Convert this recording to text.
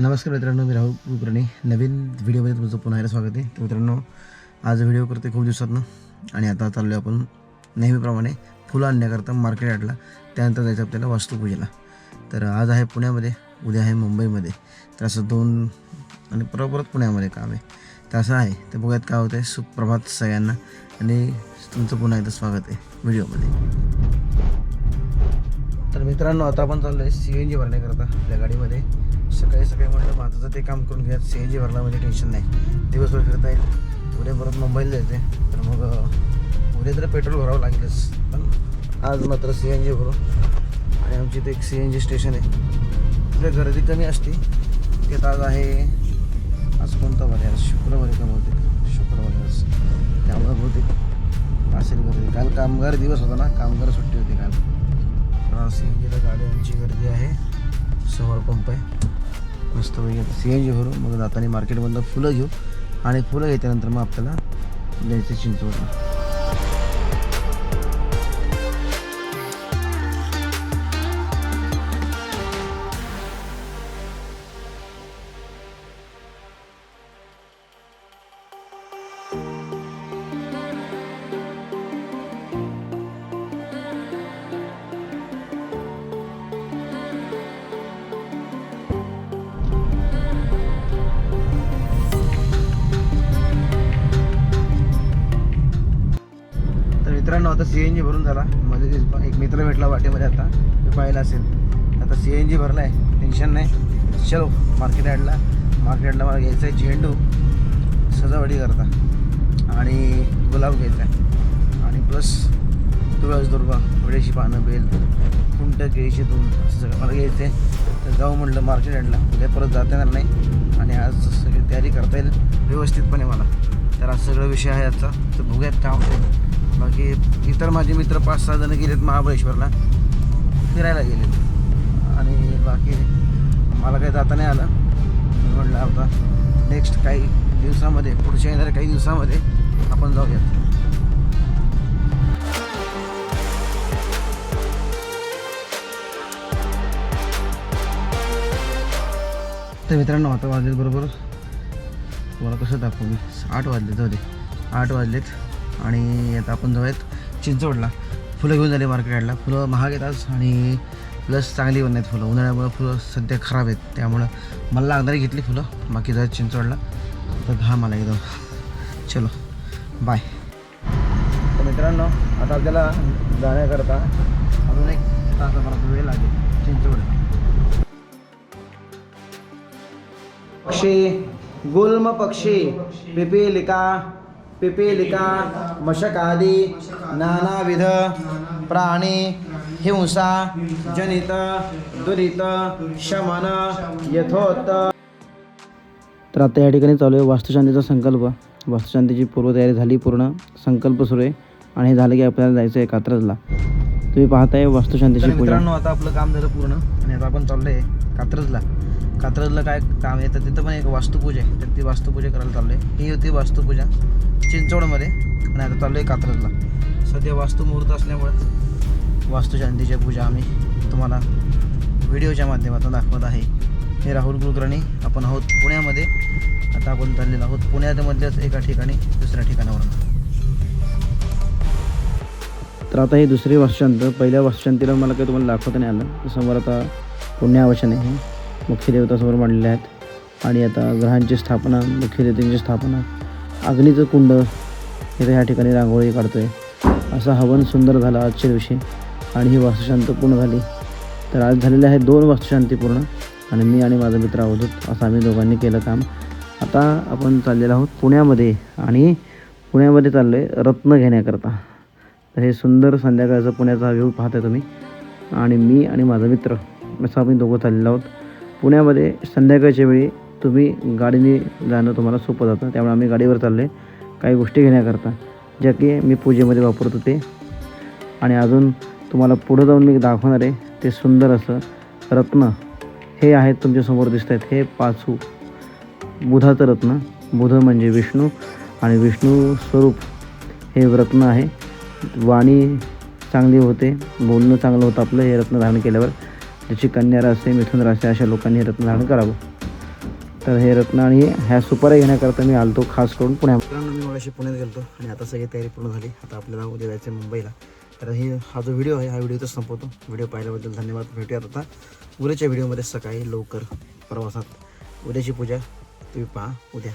नमस्कार मित्रांनो मी राहुल कुलकर्णी. नवीन व्हिडिओमध्ये तुमचं पुन्हा एकदा स्वागत आहे. तर मित्रांनो आज व्हिडिओ करते खूप दिवसातनं. आणि आता चाललो आहे आपण नेहमीप्रमाणे फुलं आणण्याकरता मार्केट आटला त्यानंतर जायचं आपल्याला वास्तुपूजेला. तर आज आहे पुण्यामध्ये उद्या आहे मुंबईमध्ये. तर असं दोन आणि परत परत पुण्यामध्ये काम आहे. तर असं आहे तर बघूयात काय होतं आहे सुप्रभात सगळ्यांना. आणि तुमचं पुन्हा एकदा स्वागत आहे व्हिडिओमध्ये. तर मित्रांनो आता आपण चाललो आहे सी एन जी भरण्याकरता आपल्या गाडीमध्ये. सकाळी सकाळी म्हटलं माझं ते काम करून घ्या सी एन जी भरला म्हणजे टेन्शन नाही. दिवसभर फिरता येईल. उद्या परत मुंबईला जायचे तर मग उद्या तर पेट्रोल भरावं लागेलच. पण आज मात्र सी एन जी भरू. आणि आमची इथे एक सी एन जी स्टेशन आहे. तिथे गर्दी कमी असते. त्यात आज आहे आज कोणता वार आहे? आज शुक्रवारी का बहुतेक? शुक्रवारी आज. त्यामुळे बहुतेक असेल गर्दी. काल कामगार दिवस होता ना. कामगार सुट्टी होती काल. सी एन जीला गाड्यांची गर्दी आहे. समोर पंप आहे. मस्त आता सी एन जी भरू मग जाताना मार्केटमधनं फुलं घेऊ. आणि फुलं घेतल्यानंतर मग आपल्याला जायचं चिंचवडला. मित्रांनो आता सी एन जी भरून झाला. मध्ये एक मित्र भेटला वाटेमध्ये आता. ते पाहिला असेल. आता सी एन जी भरला आहे टेन्शन नाही. चलो मार्केट यार्डला. मार्केट यार्डला मला घ्यायचं आहे झेंडू. सजावटी करता. आणि गुलाब घ्यायचा. आहे आणि प्लस तुळस दुर्गा पानं बेल कुंट केळीशी दोन असं सगळं मला घ्यायचं आहे तर जाऊ म्हटलं मार्केट यार्डला. उद्या परत जाता येणार नाही. आणि आज सगळी तयारी करता येईल. व्यवस्थितपणे मला. तर आज सगळं विषय आहे आजचा. तर बघूयात काय होतं इतर माझे मित्र पाच सहा जण गेलेत महाबळेश्वरला. फिरायला गेलेत. आणि बाकी मला काही जाता नाही आलं. मी म्हटलं नेक्स्ट काही दिवसामध्ये पुढच्या येणाऱ्या काही दिवसामध्ये आपण जाऊयात. तर मित्रांनो आता वाजलेत बरोबर. तुम्हाला कसं दाखवू मी? आठ वाजले जाऊ दे. आठ वाजलेत. आणि आता आपण जाऊयात चिंचवडला. फुलं घेऊन झाले मार्केटला फुलं महाग येतात आणि प्लस चांगली पण नाहीत फुलं. उन्हाळ्यामुळं फुलं सध्या खराब आहेत. त्यामुळं मला लागणारी घेतली फुलं. बाकी जर चिंचवडला. तर घा मला एकदम चलो. बाय तर मित्रांनो आता आपल्याला जाण्याकरता अजून एक तासापर्यंत वेळ लागेल. चिंचवड. पक्षी. गुल्म पक्षी. पिपीलिका. पिपीलिका मशकादी नानाविध प्राणी हिंसा जनित दुरित शमन यथोत तर आता या ठिकाणी चालू आहे वास्तुशांतीचा संकल्प. वास्तुशांतीची पूर्वतयारी झाली पूर्ण. संकल्प सुरू आहे. आणि हे झालं की आपल्याला जायचं आहे कात्रजला. तुम्ही पाहताय वास्तुशांतीची पूजा. मित्रांनो आता आपलं काम झालं पूर्ण. आणि आता आपण चाललोय कात्रजला. कात्रजला काय काम आहे? तर तिथं पण एक वास्तुपूजा आहे. तर ती वास्तुपूजा करायला चाललोय. ही होती वास्तुपूजा. चिंचवडमध्ये. आणि आता चाललोय कात्रजला. सध्या वास्तुमुहूर्त असल्यामुळे. वास्तुशांतीच्या पूजा आम्ही तुम्हाला व्हिडिओच्या माध्यमातून दाखवत आहे. हे राहुल कुलकर्णी आपण आहोत पुण्यामध्ये. आता आपण चाललेलो आहोत पुण्यामधल्याच एका ठिकाणी दुसऱ्या ठिकाणावरून. तर आता ही दुसरी वास्तुशांत पहिल्या वास्तुशांतीला मला काही तुम्हाला दाखवता नाही आलं. समोर आता पुण्यावचन आहे. मुख्य देवता समोर मांडलेले आहेत. आणि आता ग्रहांची स्थापना मुख्य देवतेंची स्थापना. अग्नीचं कुंड इथं ह्या ठिकाणी रांगोळी काढतोय. असा हवन सुंदर झाला आजच्या दिवशी आणि ही वास्तुशांत पूर्ण झाली. तर आज झालेले आहे दोन वास्तुशांती पूर्ण आणि मी आणि माझा मित्र आहोत असं आम्ही दोघांनी केलं काम. आता आपण चाललेलो आहोत पुण्यामध्ये आणि पुण्यामध्ये चाललो आहे रत्न घेण्याकरता. तर हे सुंदर संध्याकाळचं पुण्याचा व्ह्यू पाहताय तुम्ही. आणि मी आणि माझा मित्र असं आम्ही दोघं चाललेलो आहोत. पुण्यामध्ये संध्याकाळच्या वेळी तुम्ही गाडीने जाणं तुम्हाला सोपं जातं. त्यामुळे आम्ही गाडीवर चाललो काही गोष्टी घेण्याकरता. ज्या की मी पूजेमध्ये वापरत होते आणि अजून तुम्हाला पुढं जाऊन मी दाखवणार आहे ते सुंदर असं रत्न. हे आहेत तुमच्यासमोर दिसत आहेत हे पाचू. बुधाचं रत्न. बुध म्हणजे विष्णू आणि विष्णू स्वरूप हे रत्न आहे. वाणी चांगली होते. बोलणं चांगलं होतं आपलं हे रत्न धारण केल्यावर. ज्याची कन्या राशी मिथुन राशी अशा लोकांनी हे रत्न धारण करावं. तर हे रत्न आणि ह्या सुपाऱ्या घेण्याकरता मी आलतो खास करून पुण्यात मी मगाशी पुण्यात गेलो आणि आता सगळी तयारी पूर्ण झाली. आता आपल्याला उद्या जायचं आहे मुंबईला. तर हे हा जो व्हिडिओ आहे हा व्हिडिओ तर संपवतो. व्हिडिओ पाहिल्याबद्दल धन्यवाद. भेटूयात आता. उद्याच्या व्हिडिओमध्ये सकाळी लवकर प्रवासात. उद्याची पूजा तुम्ही पहा उद्या.